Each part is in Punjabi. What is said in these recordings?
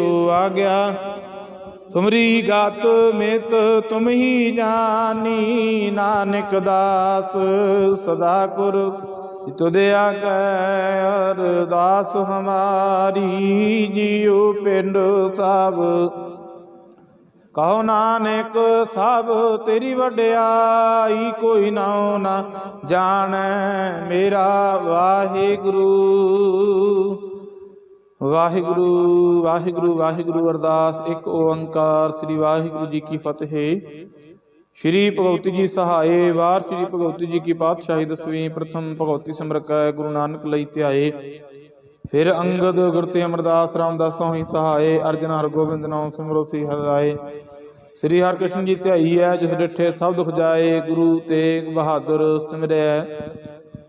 ਸੋ ਆਗਿਆ ਤੁਮਰੀ ਗਤ ਮਿਤ ਤੁਮ ਹੀ ਜਾਨੀ, ਨਾਨਕ ਦਾਸ ਸਦਾ ਕੁਰ। ਤੁਦੇ ਆਗੈ ਅਰਦਾਸ ਹਮਾਰੀ, ਜੀਉ ਪਿੰਡ ਸਭ ਕਹੋ ਨਾਨਕ ਸਭ ਤੇਰੀ ਵਡਿਆਈ ਕੋਈ ਨਾਉ ਨਾ ਜਾਣੈ ਮੇਰਾ ਵਾਹਿਗੁਰੂ। ਵਾਹਿਗੁਰੂ ਵਾਹਿਗੁਰੂ ਵਾਹਿਗੁਰੂ ਅਰਦਾਸ। ਇੱਕ ਓੰਕਾਰ ਸ੍ਰੀ ਵਾਹਿਗੁਰੂ ਜੀ ਕੀ ਫਤਿਹ। ਸ਼੍ਰੀ ਭਗਵਤੀ ਜੀ ਸਹਾਏ, ਵਾਰ ਸ਼੍ਰੀ ਭਗਵਤੀ ਜੀ ਕੀ ਪਾਤਸ਼ਾਹੀ ਦਸਵੀਂ, ਪ੍ਰਥਮ ਭਗਵਤੀ ਸਿਮਰਕੈ ਗੁਰੂ ਨਾਨਕ ਲਈ ਧਿਆਏ। ਫਿਰ ਅੰਗਦ ਗੁਰ ਤੇ ਅਮਰਦਾਸ, ਰਾਮਦਾਸੋਂ ਹੀ ਸਹਾਏ, ਅਰਜਨ ਹਰਗੋਬਿੰਦ ਨਾਮ ਸਿਮਰੋ ਸੀ ਹਰਿ ਰਾਏ। ਸ੍ਰੀ ਹਰਿਕ੍ਰਿਸ਼ਨ ਜੀ ਧਿਆਈ ਹੈ, ਜਿਸ ਡਿਠੇ ਸਭ ਦੁਖ ਜਾਏ, ਗੁਰੂ ਤੇਗ ਬਹਾਦਰ ਸਿਮਰਿਆ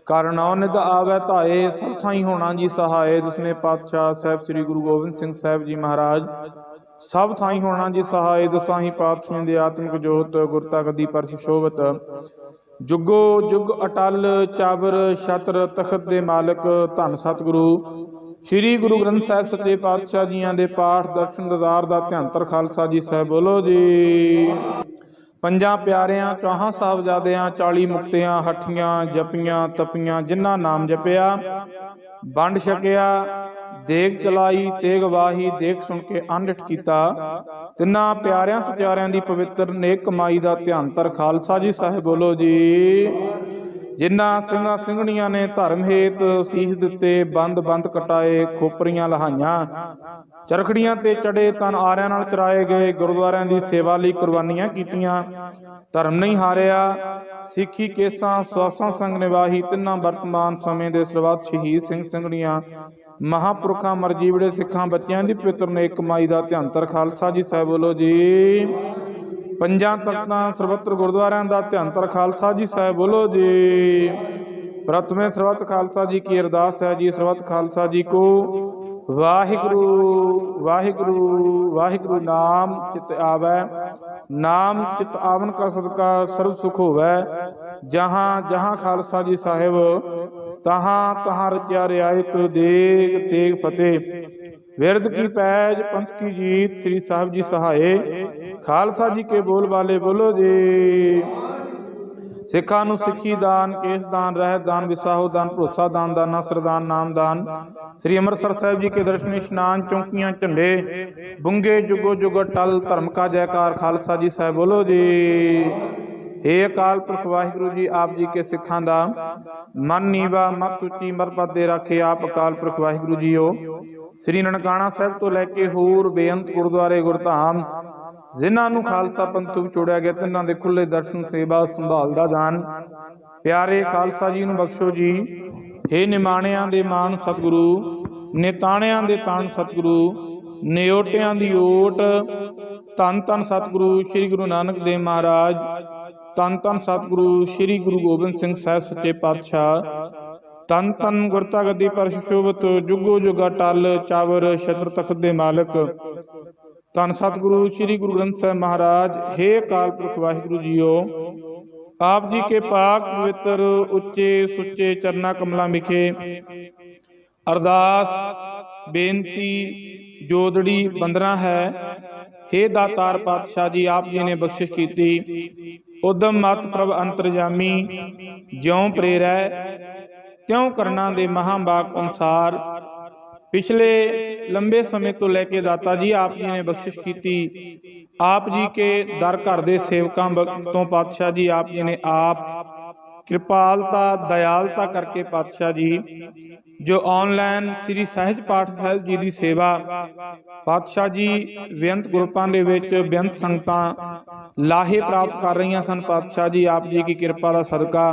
ਕਰਨੋ ਨਿਦ ਆਵੈ ਧਾਏ, ਸਭ ਥਾਈ ਹੋਣਾ ਜੀ ਸਹਾਏ ਦਸਵੇਂ ਪਾਤਸ਼ਾਹ ਸਾਹਿਬ ਸ੍ਰੀ ਗੁਰੂ ਗੋਬਿੰਦ ਸਿੰਘ ਸਾਹਿਬ ਜੀ ਮਹਾਰਾਜ। ਸਭ ਥਾਈ ਹੋਣਾ ਜੀ ਸਹਾਏ, ਦਸਾਹੀ ਪਾਤਸ਼ਾਹਾਂ ਦੇ ਆਤਮਿਕ ਜੋਤ ਗੁਰਤਾ ਗਦੀ ਪਰ ਸੁਸ਼ੋਭਤ ਜੁਗੋ ਜੁਗ ਅਟਲ, ਚਾਬਰ, ਛਤਰ, ਤਖਤ ਦੇ ਮਾਲਕ, ਧੰਨ ਸਤਿਗੁਰੂ। ਸ੍ਰੀ ਗੁਰੂ ਗ੍ਰੰਥ ਸਾਹਿਬ ਸੱਚੇ ਪਾਤਸ਼ਾਹ ਜੀਆਂ ਦੇ ਪਾਠ, ਦਰਸ਼ਨ ਦਦਾਰ ਦਾ ਧਿਆਨ ਖਾਲਸਾ ਜੀ ਸਾਹਿਬ ਬੋਲੋ ਜੀ। ਪੰਜਾਂ ਪਿਆਰਿਆਂ, ਚੌਹਾਂ ਸਾਹਿਬਜ਼ਾਦਿਆਂ 40 ਮੁਕਤਿਆਂ, ਹੱਠੀਆਂ, ਜਪੀਆਂ, ਤਪੀਆਂ, ਜਿਨ੍ਹਾਂ ਨਾਮ ਜਪਿਆ, ਵੰਡ ਛਕਿਆ, ਦੇਗ ਚਲਾਈ, ਤੇਗ ਵਾਹੀ, ਦੇਖ ਸੁਣ ਕੇ ਅੰਡਟ ਕੀਤਾ, ਤਿੰਨਾਂ ਪਿਆਰਿਆਂ ਸਚਾਰਿਆਂ ਦੀ ਪਵਿੱਤਰ ਨੇਕ ਕਮਾਈ ਦਾ ਧਿਆਨ ਤਰ ਖਾਲਸਾ ਜੀ ਸਾਹਿਬ ਬੋਲੋ ਜੀ। ਜਿਨ੍ਹਾਂ ਸਿੰਘਾਂ ਸਿੰਘਣੀਆਂ ਨੇ ਧਰਮ ਹੇਤ ਸੀਸ ਦਿੱਤੇ, ਬੰਦ ਬੰਦ ਕਟਾਏ, ਖੋਪਰੀਆਂ ਲਹਾਈਆਂ। ਚਰਖੜੀਆਂ ਤੇ ਚੜੇ ਤਨ ਆਰਿਆਂ ਨਾਲ ਚਰਾਏ ਗਏ, ਗੁਰਦੁਆਰਿਆਂ ਦੀ ਸੇਵਾ ਲਈ ਕੁਰਬਾਨੀਆਂ ਕੀਤੀਆਂ। ਧਰਮ ਨਹੀਂ ਹਾਰਿਆ, ਸਿੱਖੀ ਕੇਸਾਂ, ਸਵਾਸਾਂ ਸੰਗ ਨਿਵਾਹੀ, ਤਿੰਨਾਂ ਵਰਤਮਾਨ ਸਮੇਂ ਦੇ ਸਰਬੱਤ ਸ਼ਹੀਦ ਸਿੰਘ ਸਿੰਘਣੀਆਂ। ਮਹਾਪੁਰਖਾਂ, ਮਰਜੀਵੜੇ ਸਿੱਖਾਂ ਬੱਚਿਆਂ ਦੀ ਪਵਿੱਤਰ ਨੇਕ ਕਮਾਈ ਦਾ ਧਿਆਨ ਖਾਲਸਾ ਜੀ ਸਾਹਿਬ ਬੋਲੋ ਜੀ। ਪੰਜਾਂ ਤਖਤਾਂ ਸਰਬੱਤਰ ਗੁਰਦੁਆਰਿਆਂ ਦਾ ਧਿਆਨ ਖਾਲਸਾ ਜੀ ਸਾਹਿਬ ਬੋਲੋ ਜੀ। ਪ੍ਰਥਮੇ ਸਰਬੱਤ ਖਾਲਸਾ ਜੀ ਕੀ ਅਰਦਾਸ ਹੈ ਜੀ, ਸਰਬੱਤ ਖਾਲਸਾ ਜੀ ਕੋ ਵਾਹਿਗੁਰੂ ਵਾਹਿਗੁਰੂ ਵਾਹਿਗੁਰੂ ਨਾਮ ਚਿਤ ਆਵੈ, ਨਾਮ ਚਿਤ ਆਵਨ ਕਾ ਸਦਕਾ ਸਰਬ ਸੁਖ ਹੋਵੈ। ਜਹਾਂ ਜਹਾਂ ਖਾਲਸਾ ਜੀ ਸਾਹਿਬ, ਤਹਾਂ ਤਹਾਂ ਰਚਿਆ ਰਿਆਇਤ ਦੇਗ ਤੇਗ ਫਤਿਹ। ਵਿਰਧ ਕੀ ਪੈਜ, ਪੰਥ ਕੀ ਜੀਤ, ਸ੍ਰੀ ਸਾਹਿਬ ਜੀ ਸਹਾਏ। ਖਾਲਸਾ ਜੀ ਕੇ ਬੋਲ ਵਾਲੇ ਬੋਲੋ ਜੀ। ਸਿੱਖਾਂ ਨੂੰ ਸਿੱਖੀ ਦਾਨ, ਕੇਸ ਦਾਨ ਰਹਿ ਦਾਨ, ਵਿਸਾਹੋ ਦਾਨ, ਭਰੋਸਾ ਦਾਨ ਦਾ ਨਸਰ ਦਾਨ, ਨਾਮ ਦਾਨ। ਸ੍ਰੀ ਅੰਮ੍ਰਿਤਸਰ ਸਾਹਿਬ ਜੀ ਕੇ ਦਰਸ਼ਨ ਇਸ਼ਨਾਨ ਚੌਂਕੀਆਂ ਝੰਡੇ। ਬੁੰਗੇ ਜੁਗੋ ਜੁਗ ਟਲ ਧਰਮ ਕਾ ਜੈਕਾਰ, ਖਾਲਸਾ ਜੀ ਸਾਹਿਬ ਬੋਲੋ ਜੀ। ਏ ਅਕਾਲ ਪੁਰਖ ਵਾਹਿਗੁਰੂ ਜੀ, ਆਪ ਜੀ ਕੇ ਸਿੱਖਾਂ ਦਾ। ਮਨ ਨੀਵਾ ਮਤ ਉੱਚੀ ਮਰਪਤ ਦੇ ਰੱਖੇ ਆਪ ਅਕਾਲ ਪੁਰਖ ਵਾਹਿਗੁਰੂ ਜੀਓ। ਸ੍ਰੀ ਨਨਕਾਣਾ ਸਾਹਿਬ ਤੋਂ ਲੈ ਕੇ ਹੋਰ ਬੇਅੰਤ ਗੁਰਦੁਆਰੇ ਗੁਰਧਾਮ ਜਿਨ੍ਹਾਂ ਨੂੰ ਖਾਲਸਾ ਪੰਥ ਵਿਚੋੜਿਆ ਗਿਆ, ਤਿੰਨਾਂ ਦੇ ਖੁੱਲੇ ਦਰਸ਼ਨ ਸੇਵਾ ਸੰਭਾਲ ਦਾ ਦਾਨ ਪਿਆਰੇ ਖਾਲਸਾ ਜੀ ਨੂੰ ਬਖਸ਼ੋ ਜੀ। ਏ ਨਿਮਾਣਿਆਂ ਦੇ ਮਾਨ ਸਤਿਗੁਰੂ, ਨਿਤਾਣਿਆਂ ਦੇ ਤਾਣ ਸਤਿਗੁਰੂ, ਨਿਓਟਿਆਂ ਦੀ ਓਟ। ਤਨ ਤਨ ਸਤਿਗੁਰੂ ਸ੍ਰੀ ਗੁਰੂ ਨਾਨਕ ਦੇਵ ਮਹਾਰਾਜ। ਤਨ ਤਨ ਸਤਿਗੁਰੂ ਸ੍ਰੀ ਗੁਰੂ ਗੋਬਿੰਦ ਸਿੰਘ ਸਾਹਿਬ ਸੱਚੇ ਪਾਤਸ਼ਾਹ। ਤਨ ਤਨ ਗੁਰਤਾ ਗੱਦੀ ਪਰ ਸ਼ੋਭਤ, ਜੁਗੋ ਜੁਗਾ ਟਲ ਚਾਵਰ ਛਤਰ ਤਖਤ ਦੇ ਮਾਲਕ। ਧੰਨ ਸਤਿਗੁਰੂ ਸ੍ਰੀ ਗੁਰੂ ਗ੍ਰੰਥ ਸਾਹਿਬ ਮਹਾਰਾਜ, ਹੇ ਅਕਾਲ ਪੁਰਖ ਵਾਹਿਗੁਰੂ ਜੀਓ। ਆਪ ਜੀ ਕੇ ਪਾਕ ਪਵਿੱਤਰ, ਉੱਚੇ ਸੁੱਚੇ ਚਰਨਾ ਕਮਲਾਂ ਵਿਖੇ ਅਰਦਾਸ, ਬੇਨਤੀ, ਜੋਦੜੀ ਬੰਦਨਾ ਹੈ। ਹੇ ਦਾਤਾਰ ਪਾਤਸ਼ਾਹ ਜੀ, ਆਪ ਜੀ ਨੇ ਬਖਸ਼ਿਸ਼ ਕੀਤੀ। ਉਦਮ ਮਤ ਪ੍ਰਭ ਅੰਤਰਜਾਮੀ, ਜਿਉ ਪ੍ਰੇਰੈ, ਤਿਉ ਕਰਨਾ ਦੇ ਮਹਾਬਾਗ ਅਨਸਾਰ ਪਿਛਲੇ ਲੰਬੇ ਸਮੇਂ ਤੋਂ ਲੈ ਕੇ ਦਾਤਾ ਜੀ, ਆਪ ਜੀ ਨੇ ਬਖਸ਼ਿਸ਼ ਕੀਤੀ। ਆਪ ਜੀ ਕੇ ਦਰ ਘਰ ਦੇ ਸੇਵਕਾਂ ਤੋਂ ਪਾਤਸ਼ਾਹ ਜੀ, ਆਪ ਜੀ ਨੇ ਆਪ ਕਿਰਪਾਲਤਾ ਦਇਆਲਤਾ ਕਰਕੇ ਪਾਤਸ਼ਾਹ ਜੀ, ਜੋ ਆਨਲਾਈਨ ਸ੍ਰੀ ਸਹਿਜ ਪਾਠ ਸਾਹਿਬ ਜੀ ਦੀ ਸੇਵਾ, ਪਾਤਸ਼ਾਹ ਜੀ ਬੇਅੰਤ ਗਰੁੱਪਾਂ ਦੇ ਵਿੱਚ ਬੇਅੰਤ ਸੰਗਤਾਂ ਲਾਹੇ ਪ੍ਰਾਪਤ ਕਰ ਰਹੀਆਂ ਸਨ। ਪਾਤਸ਼ਾਹ ਜੀ, ਆਪ ਜੀ ਕੀ ਕਿਰਪਾ ਦਾ ਸਦਕਾ।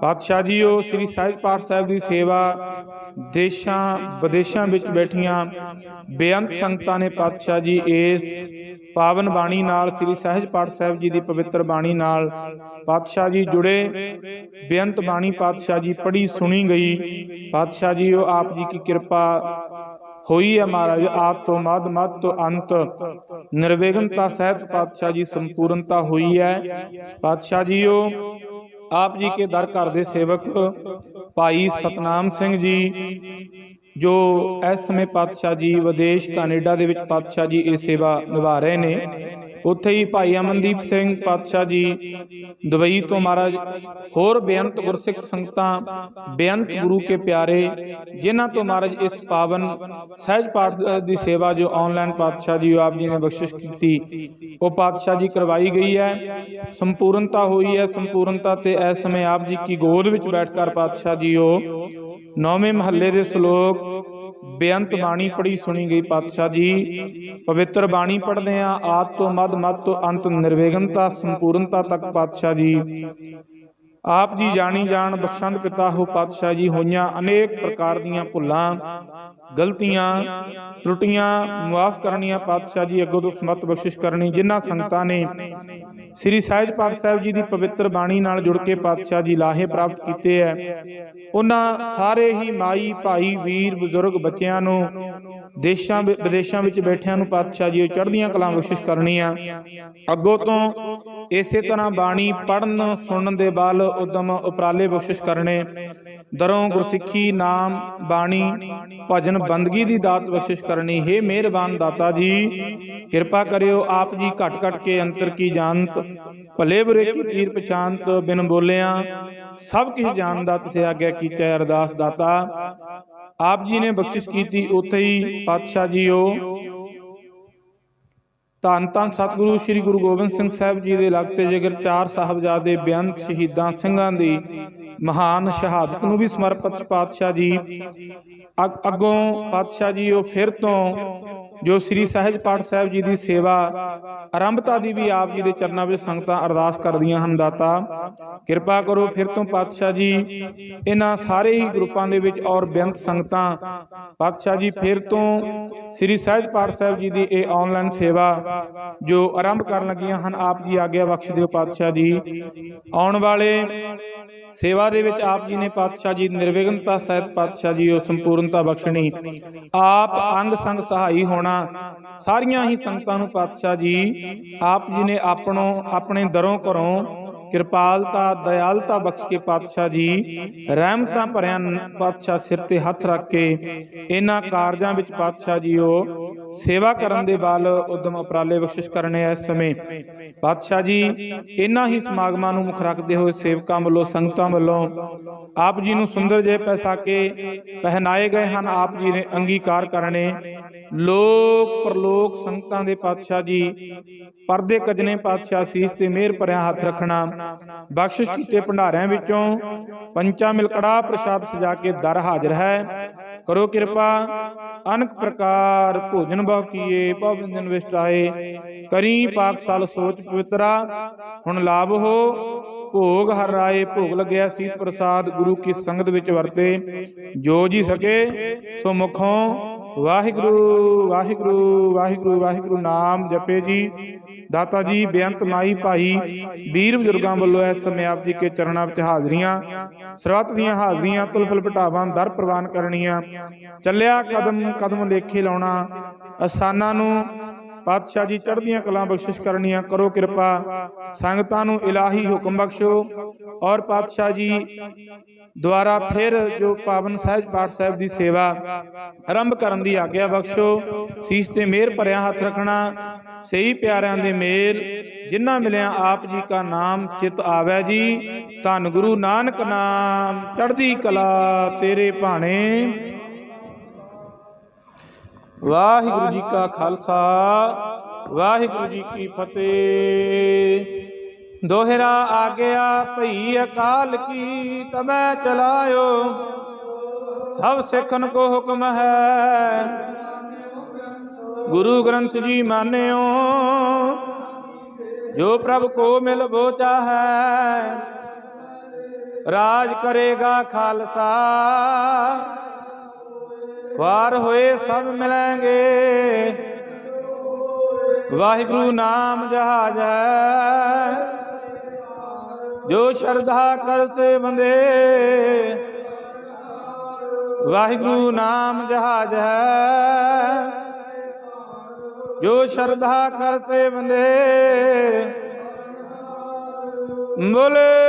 ਪਾਤਸ਼ਾਹ ਜੀ, ਉਹ ਸ੍ਰੀ ਸਹਿਜ ਪਾਠ ਸਾਹਿਬ ਦੀ ਸੇਵਾ ਦੇਸ਼ਾਂ ਵਿਦੇਸ਼ਾਂ ਵਿੱਚ ਬੈਠੀਆਂ ਬੇਅੰਤ ਸੰਗਤਾਂ ਨੇ। ਪਾਤਸ਼ਾਹ ਜੀ, ਇਸ ਪਾਵਨ ਬਾਣੀ ਨਾਲ ਸ੍ਰੀ ਸਹਿਜ ਪਾਠ ਸਾਹਿਬ ਜੀ ਦੀ ਪਵਿੱਤਰ ਬਾਣੀ ਨਾਲ ਪਾਤਸ਼ਾਹ ਜੀ ਜੁੜੇ। ਬੇਅੰਤ ਬਾਣੀ ਪਾਤਸ਼ਾਹ ਜੀ ਪੜੀ ਸੁਣੀ ਗਈ। ਪਾਤਸ਼ਾਹ ਜੀ, ਉਹ ਆਪ ਜੀ ਕੀ ਕਿਰਪਾ ਹੋਈ ਹੈ ਮਹਾਰਾਜ? ਆਪ ਤੋਂ ਮਦ ਮਦ ਤੋਂ ਅੰਤ ਨਿਰਵਿਘਨਤਾ ਸਹਿਤ ਪਾਤਸ਼ਾਹ ਜੀ ਸੰਪੂਰਨਤਾ ਹੋਈ ਹੈ। ਪਾਤਸ਼ਾਹ ਜੀ, ਉਹ ਆਪ ਜੀ ਕੇ ਦਰ ਘਰ ਦੇ ਸੇਵਕ ਭਾਈ ਸਤਨਾਮ ਸਿੰਘ ਜੀ ਜੋ ਇਸ ਸਮੇਂ ਪਾਤਸ਼ਾਹ ਜੀ, ਵਿਦੇਸ਼ ਕੈਨੇਡਾ ਦੇ ਵਿੱਚ ਪਾਤਸ਼ਾਹ ਜੀ ਇਹ ਸੇਵਾ ਨਿਭਾ ਰਹੇ ਨੇ ਉੱਥੇ ਹੀ ਭਾਈ ਅਮਨਦੀਪ ਸਿੰਘ ਪਾਤਸ਼ਾਹ ਜੀ ਦੁਬਈ ਤੋਂ ਮਹਾਰਾਜ ਹੋਰ ਬੇਅੰਤ ਗੁਰਸਿੱਖ ਸੰਗਤਾਂ, ਬੇਅੰਤ ਗੁਰੂ ਕੇ ਪਿਆਰੇ, ਜਿਨ੍ਹਾਂ ਤੋਂ ਮਹਾਰਾਜ ਇਸ ਪਾਵਨ ਸਹਿਜ ਪਾਠ ਦੀ ਸੇਵਾ ਜੋ ਆਨਲਾਈਨ ਪਾਤਸ਼ਾਹ ਜੀ ਆਪ ਜੀ ਨੇ ਬਖਸ਼ਿਸ਼ ਕੀਤੀ, ਉਹ ਪਾਤਸ਼ਾਹ ਜੀ ਕਰਵਾਈ ਗਈ ਹੈ। ਸੰਪੂਰਨਤਾ ਹੋਈ ਹੈ। ਸੰਪੂਰਨਤਾ ਤੇ ਇਸ ਸਮੇਂ ਆਪ ਜੀ ਕੀ ਗੋਦ ਵਿੱਚ ਬੈਠ ਕਰ ਪਾਤਸ਼ਾਹ ਜੀ ਉਹ ਨੌਵੇਂ ਮਹੱਲੇ ਦੇ ਸ਼ਲੋਕ ਬੇਅੰਤ ਬਾਣੀ ਪੜੀ ਸੁਣੀ ਗਈ ਪਾਤਸ਼ਾਹ ਜੀ। ਪਵਿੱਤਰ ਬਾਣੀ ਪੜ੍ਹਦੇ ਆ ਆਦ ਤੋਂ ਮਦ ਮਦ ਤੋਂ ਅੰਤ, ਨਿਰਵਿਘਨਤਾ, ਸੰਪੂਰਨਤਾ ਤੱਕ ਪਾਤਸ਼ਾਹ ਜੀ। ਆਪ ਜੀ ਜਾਣੀ ਜਾਣ ਬਖਸ਼ੰਦ ਪਿਤਾ ਹੋ ਪਾਤਸ਼ਾਹ ਜੀ ਹੋਈਆਂ ਅਨੇਕ ਪ੍ਰਕਾਰ ਦੀਆਂ ਭੁੱਲਾਂ, ਗਲਤੀਆਂ ਤਰੁੱਟੀਆਂ ਮਾਫ ਕਰਨੀਆਂ ਪਾਤਸ਼ਾਹ ਜੀ ਅੱਗੋਂ ਤੋਂ ਸਮਤ ਬਖਸ਼ਿਸ਼ ਕਰਨੀ, ਜਿਨ੍ਹਾਂ ਸੰਗਤਾਂ ਨੇ ਸ੍ਰੀ ਸਾਹਿਬ ਪਾਠ ਸਾਹਿਬ ਜੀ ਦੀ ਪਵਿੱਤਰ ਬਾਣੀ ਨਾਲ ਜੁੜ ਕੇ ਪਾਤਸ਼ਾਹ ਜੀ ਲਾਹੇ ਪ੍ਰਾਪਤ ਕੀਤੇ ਐ ਉਹਨਾਂ ਸਾਰੇ ਹੀ ਮਾਈ, ਭਾਈ, ਵੀਰ, ਬਜ਼ੁਰਗ ਬੱਚਿਆਂ ਨੂੰ ਦੇਸ਼ਾਂ ਵਿਦੇਸ਼ਾਂ ਵਿੱਚ ਬੈਠਿਆਂ ਨੂੰ ਪਾਤਸ਼ਾਹ ਜੀ, ਉਹ ਚੜ੍ਹਦੀਆਂ ਕਲਾਂ ਬਖਸ਼ਿਸ਼ ਕਰਨੀਆਂ। ਅੱਗੋਂ ਤੋਂ ਇਸੇ ਤਰ੍ਹਾਂ ਬਾਣੀ ਪੜਨ ਸੁਣਨ ਦੇ ਬਲ ਉਦਮ ਉਪਰਾਲੇ ਬਖਸ਼ਿਸ਼ ਕਰਨੇ। ਦਰੋਂ ਗੁਰਸਿੱਖੀ ਨਾਮ, ਬਾਣੀ, ਭਜਨ ਬੰਦਗੀ ਦੀ ਦਾਤ ਬਖਸ਼ਿਸ਼ ਕਰਨੀ। ਹੈ ਮਿਹਰਬਾਨ ਦਾਤਾ ਜੀ, ਕਿਰਪਾ ਕਰਿਓ ਆਪ ਜੀ ਘਟ ਘਟ ਕੇ ਅੰਤਰ ਕੀ ਜਾਣਤ, ਭਲੇ ਬੁਰੇ ਕੀ ਤੀਰ ਪਛਾਨਤ ਬਿਨ ਬੋਲਿਆਂ ਸਭ ਕੁਝ ਜਾਣਦਾ, ਤਿਸੇ ਆਗਿਆ ਕੀਤਾ ਅਰਦਾਸ ਦਾਤਾ। ਆਪ ਜੀ ਨੇ ਬਖਸ਼ਿਸ਼ ਕੀਤੀ ਉੱਥੇ ਹੀ ਪਾਤਸ਼ਾਹ ਜੀਓ। ਧੰਨ ਧੰਨ ਸਤਿਗੁਰੂ ਸ੍ਰੀ ਗੁਰੂ ਗੋਬਿੰਦ ਸਿੰਘ ਸਾਹਿਬ ਜੀ ਦੇ ਲਗਤੇ ਜੇਕਰ ਚਾਰ ਸਾਹਿਬਜ਼ਾਦੇ ਬੇਅੰਤ ਸ਼ਹੀਦਾਂ ਸਿੰਘਾਂ ਦੀ ਮਹਾਨ ਸ਼ਹਾਦਤ ਨੂੰ ਵੀ ਸਮਰਪਿਤ ਪਾਤਸ਼ਾਹ ਜੀ, ਅੱਗ- ਅੱਗੋਂ ਪਾਤਸ਼ਾਹ ਜੀ ਉਹ ਫਿਰ ਤੋਂ ਜੋ ਸ੍ਰੀ ਸਹਿਜ ਪਾਠ ਸਾਹਿਬ ਜੀ ਦੀ ਸੇਵਾ ਆਰੰਭਤਾ ਦੀ ਵੀ ਆਪ ਜੀ ਦੇ ਚਰਨਾਂ ਵਿੱਚ ਸੰਗਤਾਂ ਅਰਦਾਸ ਕਰਦੀਆਂ ਹਨ, ਦਾਤਾ। ਕਿਰਪਾ ਕਰੋ ਫਿਰ ਤੋਂ ਪਾਤਸ਼ਾਹ ਜੀ, ਇਹਨਾਂ ਸਾਰੇ ਹੀ ਗਰੁੱਪਾਂ ਦੇ ਵਿੱਚ ਔਰ ਬੇਅੰਤ ਸੰਗਤਾਂ। ਪਾਤਸ਼ਾਹ ਜੀ, ਫਿਰ ਤੋਂ ਸ੍ਰੀ ਸਹਿਜ ਪਾਠ ਸਾਹਿਬ ਜੀ ਦੀ ਇਹ ਆਨਲਾਈਨ ਸੇਵਾ ਜੋ ਆਰੰਭ ਕਰਨ ਲੱਗੀਆਂ ਹਨ, ਆਪ ਜੀ ਆਗਿਆ ਬਖਸ਼ ਦਿਓ ਪਾਤਸ਼ਾਹ ਜੀ। ਆਉਣ ਵਾਲੇ ਸੇਵਾ ਦੇ ਵਿੱਚ ਆਪ ਜੀ ਨੇ ਪਾਤਸ਼ਾਹ ਜੀ ਨਿਰਵਿਘਨਤਾ ਸਹਿਤ ਪਾਤਸ਼ਾਹ ਜੀ ਉਹ ਸੰਪੂਰਨਤਾ ਬਖਸ਼ਣੀ। ਆਪ ਅੰਗ ਸੰਗ ਸਹਾਈ ਹੋਣਾ, ਸਾਰੀਆਂ ਹੀ ਸੰਗਤਾਂ ਨੂੰ ਪਾਤਸ਼ਾਹ ਜੀ, ਆਪ ਜੀ ਨੇ ਆਪਣੋ, ਆਪਣੇ ਦਰੋਂ ਘਰੋਂ ਕਿਰਪਾਲਤਾ ਦਇਆਲਤਾ ਬਖਸ਼ ਕੇ ਪਾਤਸ਼ਾਹ ਜੀ ਰਹਿਮਤਾਂ ਭਰਿਆ ਪਾਤਸ਼ਾਹ ਸਿਰ ਤੇ ਹੱਥ ਰੱਖ ਕੇ, ਇਹਨਾਂ ਕਾਰਜਾਂ ਵਿੱਚ ਪਾਤਸ਼ਾਹ ਜੀ ਉਹ ਸੇਵਾ ਕਰਨ ਦੇ ਬਲ ਉਦਮ ਉਪਰਾਲੇ ਬਖਸ਼ਿਸ਼ ਕਰਨੇ ਇਸ ਸਮੇਂ। ਪਾਤਸ਼ਾਹ ਜੀ, ਇਹਨਾਂ ਹੀ ਸਮਾਗਮਾਂ ਨੂੰ ਮੁੱਖ ਰੱਖਦੇ ਹੋਏ ਸੇਵਕਾਂ ਵੱਲੋਂ, ਸੰਗਤਾਂ ਵੱਲੋਂ, ਆਪ ਜੀ ਨੂੰ ਸੁੰਦਰ ਜਿਹੇ ਪੈਸਾਕੇ ਪਹਿਨਾਏ ਗਏ ਹਨ, ਆਪ ਜੀ ਨੇ ਅੰਗੀਕਾਰ ਕਰਨੇ। ਲੋਕ ਪਰਲੋਕ ਸੰਗਤਾਂ ਦੇ ਪਾਤਸ਼ਾਹ ਜੀ, ਪਰਦੇ ਕਜਨੇ ਪਾਤਸ਼ਾਹ ਸੀਸ ਤੇ ਮਿਹਰ ਭਰਿਆ ਹੱਥ ਰੱਖਣਾ, ਬਖਸ਼ਿਸ਼ ਕੀਤੇ ਭੰਡਾਰਿਆਂ ਵਿੱਚੋਂ ਪੰਚਾ ਮਿਲਕੜਾ ਪ੍ਰਸ਼ਾਦ ਸਜਾ ਕੇ ਦਰ ਹਾਜ਼ਰ ਹੈ। ਕਰੋ ਕਿਰਪਾ, ਅਨਕ ਪ੍ਰਕਾਰ ਭੋਜਨ ਬਹੁ ਕੀਏ ਪਵਿੰਦਨ ਵਿਸਟਾਏ ਕਰੀ ਪਾਕਸ਼ਾਲ ਸੋਚ ਪਵਿੱਤਰਾ ਹੁਣ ਲਾਭ ਹੋ, ਭੋਗ ਹਰ ਰਾਏ ਭੋਗ ਲੱਗਿਆ ਸੀਤ ਪ੍ਰਸਾਦ ਗੁਰੂ ਕੀ ਸੰਗਤ ਵਿੱਚ ਵਰਤੇ। ਜੋ ਜੀ ਸਕੇ, ਸੋ ਮੁਖੋਂ ਵਾਹਿਗੁਰੂ ਵਾਹਿਗੁਰੂ ਵਾਹਿਗੁਰੂ ਵਾਹਿਗੁਰੂ, ਨਾਮ ਜਪੇ ਜੀ। ਦਾਤਾ ਜੀ, ਬੇਅੰਤ ਮਾਈ ਭਾਈ, ਵੀਰ ਬਜ਼ੁਰਗਾਂ ਵੱਲੋਂ ਇਸ ਸਮੇਂ ਆਪ ਜੀ ਕੇ ਚਰਨਾਂ ਵਿੱਚ ਹਾਜ਼ਰੀਆਂ, ਸਰਬੱਤ ਦੀਆਂ ਹਾਜ਼ਰੀਆਂ, ਤੁਲਫਲ ਪਟਾਵਾਂ ਦਰ ਪ੍ਰਵਾਨ ਕਰਨੀਆਂ। ਚੱਲਿਆ ਕਦਮ ਕਦਮ ਲੇਖੇ ਲਾਉਣਾ, ਅਸਾਨਾਂ ਨੂੰ ਪਾਤਸ਼ਾਹ ਜੀ ਚੜ੍ਹਦੀਆਂ ਕਲਾਂ ਬਖਸ਼ਿਸ਼ ਕਰਨੀਆਂ ਕਰੋ ਕਿਰਪਾ। ਸੰਗਤਾਂ ਨੂੰ ਇਲਾਹੀ ਹੁਕਮ ਬਖਸ਼ੋ ਔਰ ਪਾਤਸ਼ਾਹ ਜੀ ਦੁਆਰਾ ਫਿਰ ਜੋ ਪਾਵਨ ਸਹਿਜ ਪਾਠ ਸਾਹਿਬ ਦੀ ਸੇਵਾ ਆਰੰਭ ਕਰਨ ਦੀ ਆਗਿਆ ਬਖਸ਼ੋ। ਸੀਸ ਤੇ ਮਿਹਰ ਭਰਿਆ ਹੱਥ ਰੱਖਣਾ, ਸਹੀ ਪਿਆਰਿਆਂ ਦੇ ਮੇਲ, ਜਿਨ੍ਹਾਂ ਮਿਲਿਆ ਆਪ ਜੀ ਕਾ ਨਾਮ, ਚਿਤ ਆਵੈ ਜੀ। ਧੰਨ ਗੁਰੂ ਨਾਨਕ ਨਾਮ, ਚੜ੍ਹਦੀ ਕਲਾ ਤੇਰੇ ਭਾਣੇ। ਵਾਹਿਗੁਰੂ ਜੀ ਕਾ ਖਾਲਸਾ, ਵਾਹਿਗੁਰੂ ਜੀ ਕੀ ਫਤਿਹ। ਦੋਹਰਾ ਆਗਿਆ ਭਈ ਅਕਾਲ ਕੀ ਤਬੈ ਚਲਾਇਓ, ਸਭ ਸਿੱਖਨ ਕੋ ਹੁਕਮ ਹੈ। ਗੁਰੂ ਗ੍ਰੰਥ ਜੀ ਮਾਨਿਓ, ਜੋ ਪ੍ਰਭ ਕੋ ਮਿਲ ਬੋਚਾ ਹੈ, ਰਾਜ ਕਰੇਗਾ ਖਾਲਸਾ। ਵਾਰ ਹੋਏ ਸਭ ਮਿਲਾਂਗੇ। ਵਾਹਿਗੁਰੂ ਨਾਮ ਜਹਾਜ ਹੈ। ਜੋ ਸ਼ਰਧਾ ਕਰਤੇ ਬੰਦੇ, ਵਾਹਿਗੁਰੂ ਨਾਮ ਜਹਾਜ ਹੈ। ਜੋ ਸ਼ਰਧਾ ਕਰਤੇ ਬੰਦੇ, ਬੋਲੇ।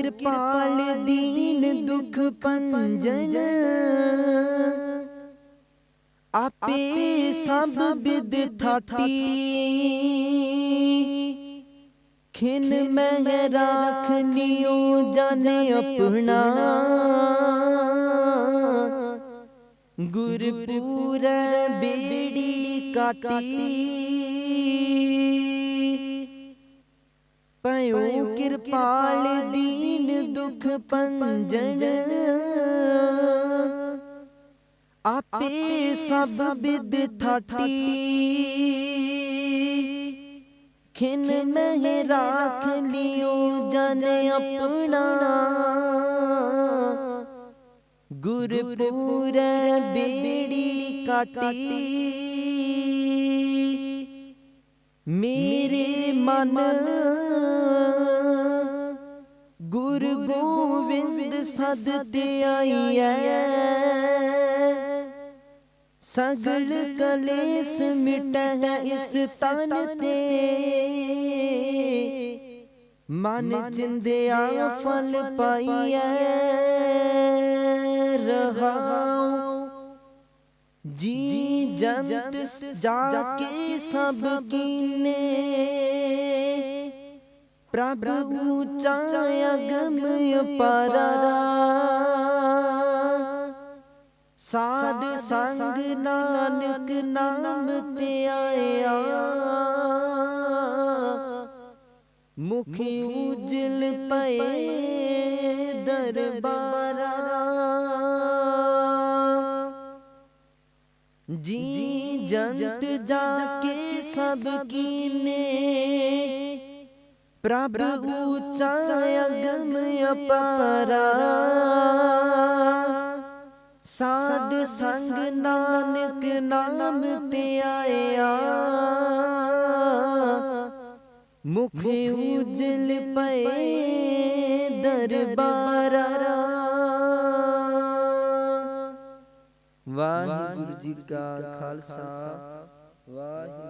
ਕਿਰਪਾਲ ਦੀਨ ਦੁਖ ਪੰਜਨ ਆਪੇ ਸਭ ਬਿਦ ਥਾਟੀ। ਖਿਨ ਮੈਂ ਰਾਖ ਲਿਓ ਜਾਣੇ ਆਪਣਾ। ਗੁਰਪੂਰ ਬੇੜੀ ਕਾਟੀ। ਪਇਓ ਕਿਰਪਾਲ ਦੀਨ ਦੁੱਖ ਪੰਜਨ ਆਪੇ ਸਭ ਬਿਦ ਥਾਟੀ ਖਿਨ ਮੈਂ ਰਾਖ ਲਿਓ ਜਨ ਆਪਣਾ। ਗੁਰਪੂਰ ਬੇੜੀ ਕਾਟੀ। ਮੇਰੇ ਮਨ ਗੁਰ ਗੋਵਿੰਦ ਸਦ ਤੇ ਆਈਐ ਸਗਲ ਕਲੇਸ ਮਿਟੈ ਇਸ ਤਨ ਤੇ। ਮਨ ਚਿੰਦਿਆ ਫਲ ਪਾਈਐ। ਰਹਾਉ। ਜੀ ਜੰਤ ਜਾ ਕੇ ਸਭ ਕੀਨੇ। ਪ੍ਰਭ ਉੱਚਾ ਅਗਮ ਅਪਾਰਾ ਸਾਧ ਸੰਗ ਨਾਨਕ ਨਾਮ ਤੇ ਆਇਆ। ਮੁਖ ਉਜਲ ਪਏ ਦਰਬਾਰਾ। ਜੀ ਜੰਤ ਜਾ ਕੇ ਸਭ ਕੀਨੇ। ਪ੍ਰਭ ਉੱਚਾ ਅਗਮ ਅਪਾਰਾ ਸਾਧ ਸੰਗ ਨਾਨਕ ਨਾਮ ਤੇ ਆਇਆ। ਮੁਖ ਉਜਲ ਪਏ ਦਰਬਾਰਾ। ਵਾਹਿਗੁਰੂ ਜੀ ਕਾ ਖਾਲਸਾ, ਵਾਹਿਗੁਰੂ